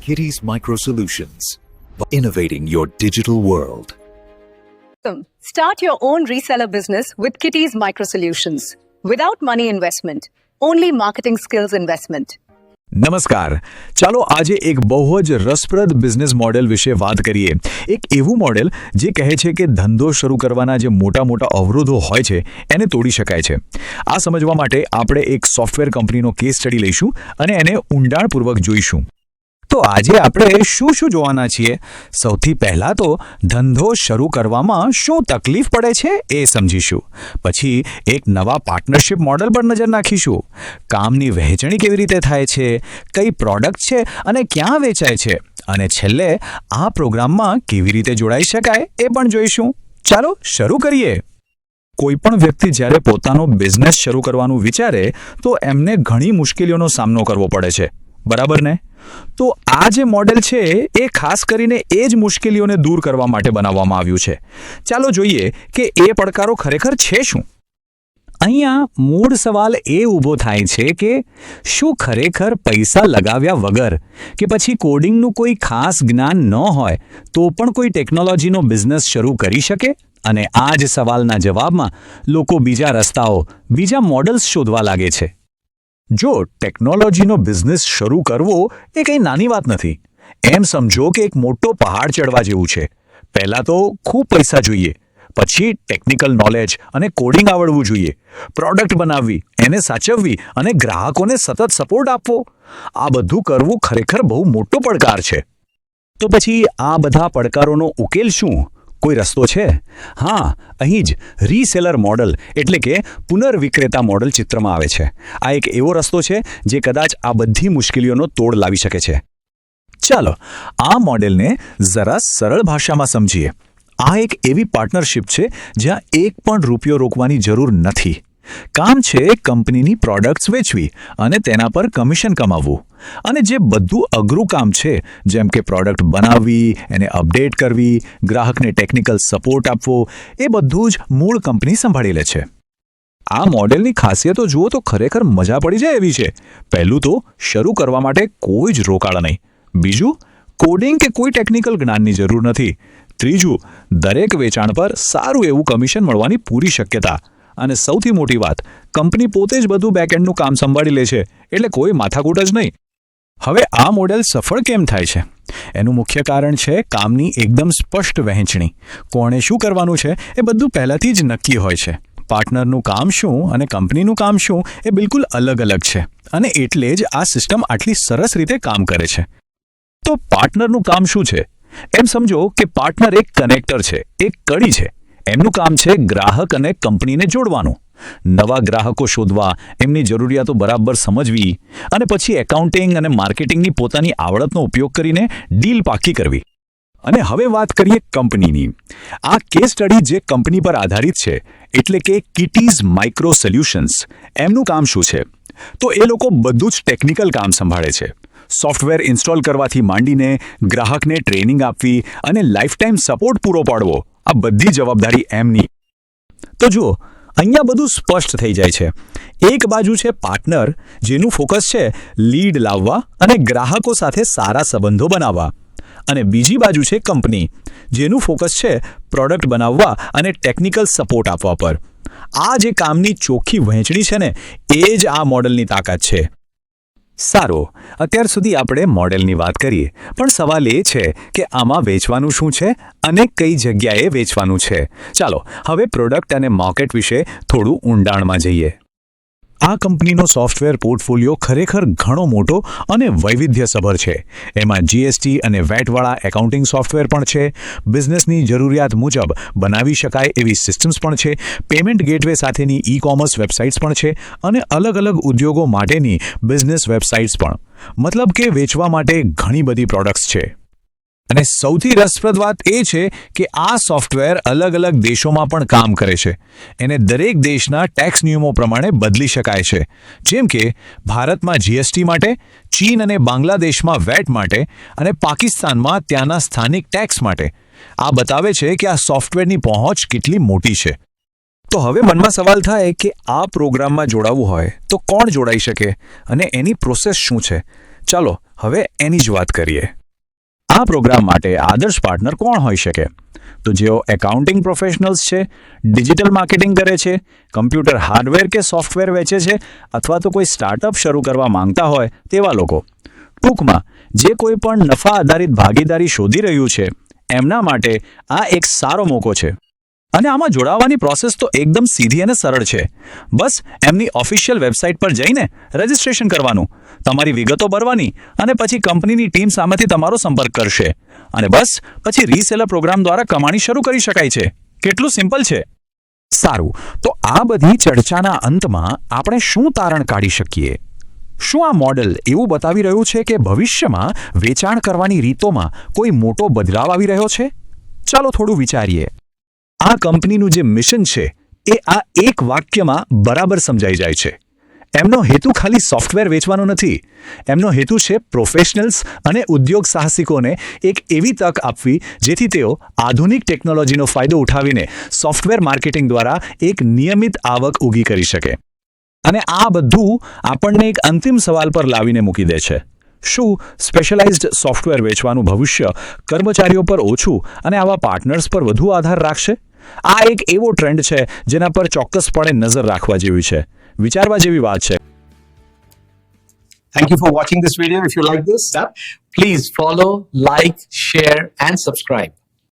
Kitty's Micro Solutions. Innovating your digital world. Welcome. Start your own reseller business with Kitty's Micro Solutions. Without money investment, only marketing skills investment. નમસ્કાર ચાલો આજે એક બહુ જ રસપ્રદ business model વિશે વાત કરીએ એક એવું મોડેલ જે કહે છે કે ધંધો શરૂ કરવાના જે મોટા મોટા અવરોધો હોય છે એને તોડી શકાય છે આ સમજવા માટે આપણે એક સોફ્ટવેર કંપનીનો કેસ સ્ટડી લઈશું અને એને ઊંડાણપૂર્વક જોઈશું તો આજે આપણે શું શું જોવાના છીએ? સૌથી પહેલાં તો ધંધો શરૂ કરવામાં શું તકલીફ પડે છે એ સમજીશું. પછી એક નવા પાર્ટનરશિપ મોડલ પર નજર નાખીશું. કામની વહેંચણી કેવી રીતે થાય છે? કઈ પ્રોડક્ટ છે અને ક્યાં વેચાય છે? અને છેલ્લે આ પ્રોગ્રામમાં કેવી રીતે જોડાઈ શકાય એ પણ જોઈશું. ચાલો શરૂ કરીએ. કોઈ પણ વ્યક્તિ જ્યારે પોતાનો બિઝનેસ શરૂ કરવાનું વિચારે તો એમને ઘણી મુશ્કેલીઓનો સામનો કરવો પડે છે. બરાબર ને? તો આ જે મોડેલ છે, એ ખાસ કરીને એ જ મુશ્કેલીઓને દૂર કરવા માટે બનાવવામાં આવ્યું છે. ચાલો જોઈએ કે એ પડકારો ખરેખર છે શું? અહીંયા મૂળ સવાલ એ ઊભો થાય છે કે શું ખરેખર પૈસા લગાવ્યા વગર કે પછી કોડિંગનું કોઈ ખાસ જ્ઞાન ન હોય તો પણ કોઈ ટેકનોલોજીનો બિઝનેસ શરૂ કરી શકે? અને આ જ સવાલના જવાબમાં લોકો બીજા રસ્તાઓ, બીજા મોડલ્સ શોધવા લાગે છે. જો ટેકનોલોજીનો બિઝનેસ શરૂ કરવો એ કંઈ નાની વાત નથી. એમ સમજો કે એક મોટો પહાડ ચડવા જેવું છે. પહેલાં તો ખૂબ પૈસા જોઈએ. પછી ટેકનિકલ નોલેજ અને કોડિંગ આવડવું જોઈએ. પ્રોડક્ટ બનાવવી, એને સાચવવી અને ગ્રાહકોને સતત સપોર્ટ આપવો. આ બધું કરવું ખરેખર બહુ મોટો પડકાર છે. તો પછી આ બધા પડકારોનો ઉકેલ શું? કોઈ રસ્તો છે? હા, અહીં જ રીસેલર મોડલ એટલે કે પુનર્વિક્રેતા મોડલ ચિત્રમાં આવે છે. આ એક એવો રસ્તો છે જે કદાચ આ બધી મુશ્કેલીઓનો તોડ લાવી શકે છે. ચાલો, આ મોડેલને જરા સરળ ભાષામાં સમજીએ. આ એક એવી પાર્ટનરશિપ છે જ્યાં એક પણ રૂપિયો રોકવાની જરૂર નથી. કામ છે કંપનીની પ્રોડક્ટ્સ વેચવી અને તેના પર કમિશન કમાવવું. અને જે બધું અઘરું કામ છે, જેમ કે પ્રોડક્ટ બનાવવી, એને અપડેટ કરવી, ગ્રાહકને ટેકનિકલ સપોર્ટ આપવો, એ બધું જ મૂળ કંપની સંભાળી લે છે. આ મોડેલની ખાસિયતો જુઓ તો ખરેખર મજા પડી જાય એવી છે. પહેલું તો શરૂ કરવા માટે કોઈ જ રોકાણ નહીં. બીજું કોડિંગ કે કોઈ ટેકનિકલ જ્ઞાનની જરૂર નથી. ત્રીજું, દરેક વેચાણ પર સારું એવું કમિશન મળવાની પૂરી શક્યતા. અને સૌથી મોટી વાત, કંપની પોતે જ બધું બેકએન્ડનું કામ સંભાળી લે છે, એટલે કોઈ માથાકૂટ જ નહીં. હવે આ મોડેલ સફળ કેમ થાય છે? એનું મુખ્ય કારણ છે કામની એકદમ સ્પષ્ટ વહેંચણી. કોણે શું કરવાનું છે એ બધું પહેલાંથી જ નક્કી હોય છે. પાર્ટનરનું કામ શું અને કંપનીનું કામ શું એ બિલકુલ અલગ અલગ છે, અને એટલે જ આ સિસ્ટમ આટલી સરસ રીતે કામ કરે છે. તો પાર્ટનરનું કામ શું છે? એમ સમજો કે પાર્ટનર એક કનેક્ટર છે, એક કડી છે એમનું કામ છે ગ્રાહક અને કંપનીને જોડવાનું. નવા ગ્રાહકો શોધવા, એમની જરૂરિયાતો બરાબર સમજવી અને પછી એકાઉન્ટિંગ અને માર્કેટિંગની પોતાની આવડતનો ઉપયોગ કરીને ડીલ પાકી કરવી. અને હવે વાત કરીએ કંપનીની. આ કેસ સ્ટડી જે કંપની પર આધારિત છે, એટલે કે કિટીઝ માઇક્રો સોલ્યુશન્સ, એમનું કામ શું છે? તો એ લોકો બધું જ ટેકનિકલ કામ સંભાળે છે. સોફ્ટવેર ઇન્સ્ટોલ કરવાથી માંડીને ગ્રાહકને ટ્રેનિંગ આપવી અને લાઈફ ટાઈમ સપોર્ટ પૂરો પાડવો આ બધી જવાબદારી એમની. તો જુઓ, અહીંયા બધું સ્પષ્ટ થઈ જાય છે. એક બાજુ છે પાર્ટનર, જેનું ફોકસ છે લીડ લાવવા અને ગ્રાહકો સાથે સારા સંબંધો બનાવવા. અને બીજી બાજુ છે કંપની, જેનું ફોકસ છે પ્રોડક્ટ બનાવવા અને ટેકનિકલ સપોર્ટ આપવા પર. આ જે કામની ચોખ્ખી વહેંચણી છે ને, એ જ આ મોડલની તાકાત છે. સારું. અત્યાર સુધી આપણે મોડેલની વાત કરીએ, પણ સવાલ એ છે કે આમાં વેચવાનું શું છે અને કઈ જગ્યાએ વેચવાનું છે. ચાલો, હવે પ્રોડક્ટ અને માર્કેટ વિશે થોડું ઊંડાણમાં જઈએ. આ કંપનીનો સોફ્ટવેર પોર્ટફોલિયો ખરેખર ઘણો મોટો અને વૈવિધ્યસભર છે. એમાં જીએસટી અને વેટવાળા એકાઉન્ટિંગ સોફ્ટવેર પણ છે. બિઝનેસની જરૂરિયાત મુજબ બનાવી શકાય એવી સિસ્ટમ્સ પણ છે. પેમેન્ટ ગેટવે સાથેની ઈ કોમર્સ વેબસાઇટ્સ પણ છે અને અલગ અલગ ઉદ્યોગો માટેની બિઝનેસ વેબસાઇટ્સ પણ. મતલબ કે વેચવા માટે ઘણી બધી પ્રોડક્ટ્સ છે. અને સૌથી રસપ્રદ વાત એ છે કે આ સોફ્ટવેર અલગ અલગ દેશોમાં પણ કામ કરે છે. એને દરેક દેશના ટેક્સ નિયમો પ્રમાણે બદલી શકાય છે. જેમ કે, ભારતમાં જીએસટી માટે, ચીન અને બાંગ્લાદેશમાં વેટ માટે અને પાકિસ્તાનમાં ત્યાંના સ્થાનિક ટેક્સ માટે. આ બતાવે છે કે આ સોફ્ટવેરની પહોંચ કેટલી મોટી છે. તો હવે મનમાં સવાલ થાય કે આ પ્રોગ્રામમાં જોડાવવું હોય તો કોણ જોડાઈ શકે અને એની પ્રોસેસ શું છે? ચાલો, હવે એની જ વાત કરીએ. આ પ્રોગ્રામ માટે આદર્શ પાર્ટનર કોણ હોઈ શકે? તો જેઓ એકાઉન્ટિંગ પ્રોફેશનલ્સ છે, ડિજિટલ માર્કેટિંગ કરે છે, કમ્પ્યુટર હાર્ડવેર કે સોફ્ટવેર વેચે છે, અથવા તો કોઈ સ્ટાર્ટઅપ શરૂ કરવા માંગતા હોય તેવા લોકો. ટૂંકમાં, જે કોઈ પણ નફા આધારિત ભાગીદારી શોધી રહ્યું છે, એમના માટે આ એક સારો મોકો છે. અને આમાં જોડાવાની પ્રોસેસ તો એકદમ સીધી અને સરળ છે. બસ, એમની ઓફિશિયલ વેબસાઇટ પર જઈને રજીસ્ટ્રેશન કરવાનું. તમારી વિગતો ભરવાની અને પછી કંપનીની ટીમ સામેથી તમારો સંપર્ક કરશે. અને બસ, પછી રીસેલર પ્રોગ્રામ દ્વારા કમાણી શરૂ કરી શકાય છે. કેટલું સિમ્પલ છે. સારું, તો આ બધી ચર્ચાના અંતમાં આપણે શું તારણ કાઢી શકીએ? શું આ મોડેલ એવું બતાવી રહ્યું છે કે ભવિષ્યમાં વેચાણ કરવાની રીતોમાં કોઈ મોટો બદલાવ આવી રહ્યો છે? ચાલો થોડું વિચારીએ. આ કંપનીનું જે મિશન છે, એ આ એક વાક્યમાં બરાબર સમજાઈ જાય છે. એમનો હેતુ ખાલી સોફ્ટવેર વેચવાનો નથી. એમનો હેતુ છે પ્રોફેશનલ્સ અને ઉદ્યોગ સાહસિકોને એક એવી તક આપવી જેથી તેઓ આધુનિક ટેકનોલોજીનો ફાયદો ઉઠાવીને સોફ્ટવેર માર્કેટિંગ દ્વારા એક નિયમિત આવક ઊભી કરી શકે. અને આ બધું આપણને એક અંતિમ સવાલ પર લાવીને મૂકી દે છે. શું સ્પેશિયલાઇઝ્ડ સોફ્ટવેર વેચવાનું ભવિષ્ય કર્મચારીઓ પર ઓછું અને આવા પાર્ટનર્સ પર વધુ આધાર રાખશે? આ એક એવો ટ્રેન્ડ છે જેના પર ચોક્કસપણે નજર રાખવા જેવી છે વિચારવા જેવી વાત છે Thank you for watching this video. If you like this, please follow, like, share, and subscribe.